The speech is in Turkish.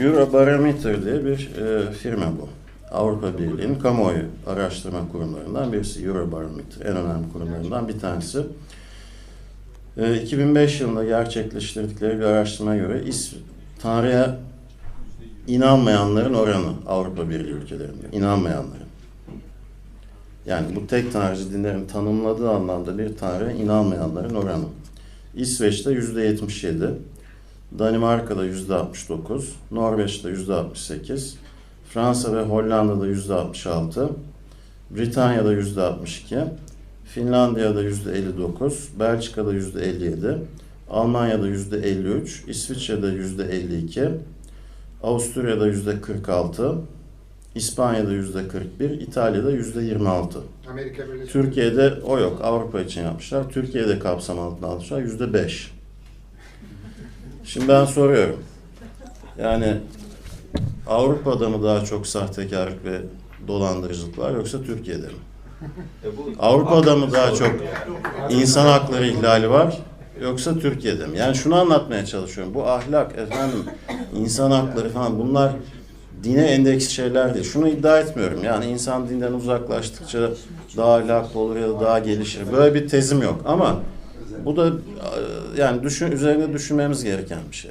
Eurobarometer diye bir e, firma bu. Avrupa Birliği'nin kamuoyu araştırma kurumlarından birisi. Eurobarometer en önemli kurumlarından bir tanesi. E, 2005 yılında gerçekleştirdikleri bir araştırmaya göre is, Tanrı'ya inanmayanların oranı Avrupa Birliği ülkelerinde. inanmayanların. Yani bu tek tanrıcı dinlerin tanımladığı anlamda bir tanrıya inanmayanların oranı. İsveç'te yüzde 77, Danimarka'da yüzde 69, Norveç'te yüzde 68, Fransa ve Hollanda'da yüzde 66, Britanya'da yüzde 62, Finlandiya'da yüzde 59, Belçika'da yüzde 57, Almanya'da yüzde 53, İsviçre'de yüzde 52, Avusturya'da yüzde 46, İspanya'da yüzde 41, İtalya'da yüzde 26. Amerika Birleşik Türkiye'de o yok. Avrupa için yapmışlar. Türkiye'de kapsam altına almışlar. Yüzde beş. Şimdi ben soruyorum. Yani Avrupa'da mı daha çok sahtekarlık ve dolandırıcılık var yoksa Türkiye'de mi? Avrupa'da mı daha çok insan hakları ihlali var yoksa Türkiye'de mi? Yani şunu anlatmaya çalışıyorum. Bu ahlak, efendim, insan hakları falan bunlar dine endeks şeyler değil. Şunu iddia etmiyorum. Yani insan dinden uzaklaştıkça daha ahlaklı olur ya da daha gelişir. Böyle bir tezim yok ama bu da e, yani düşün, üzerine düşünmemiz gereken bir şey.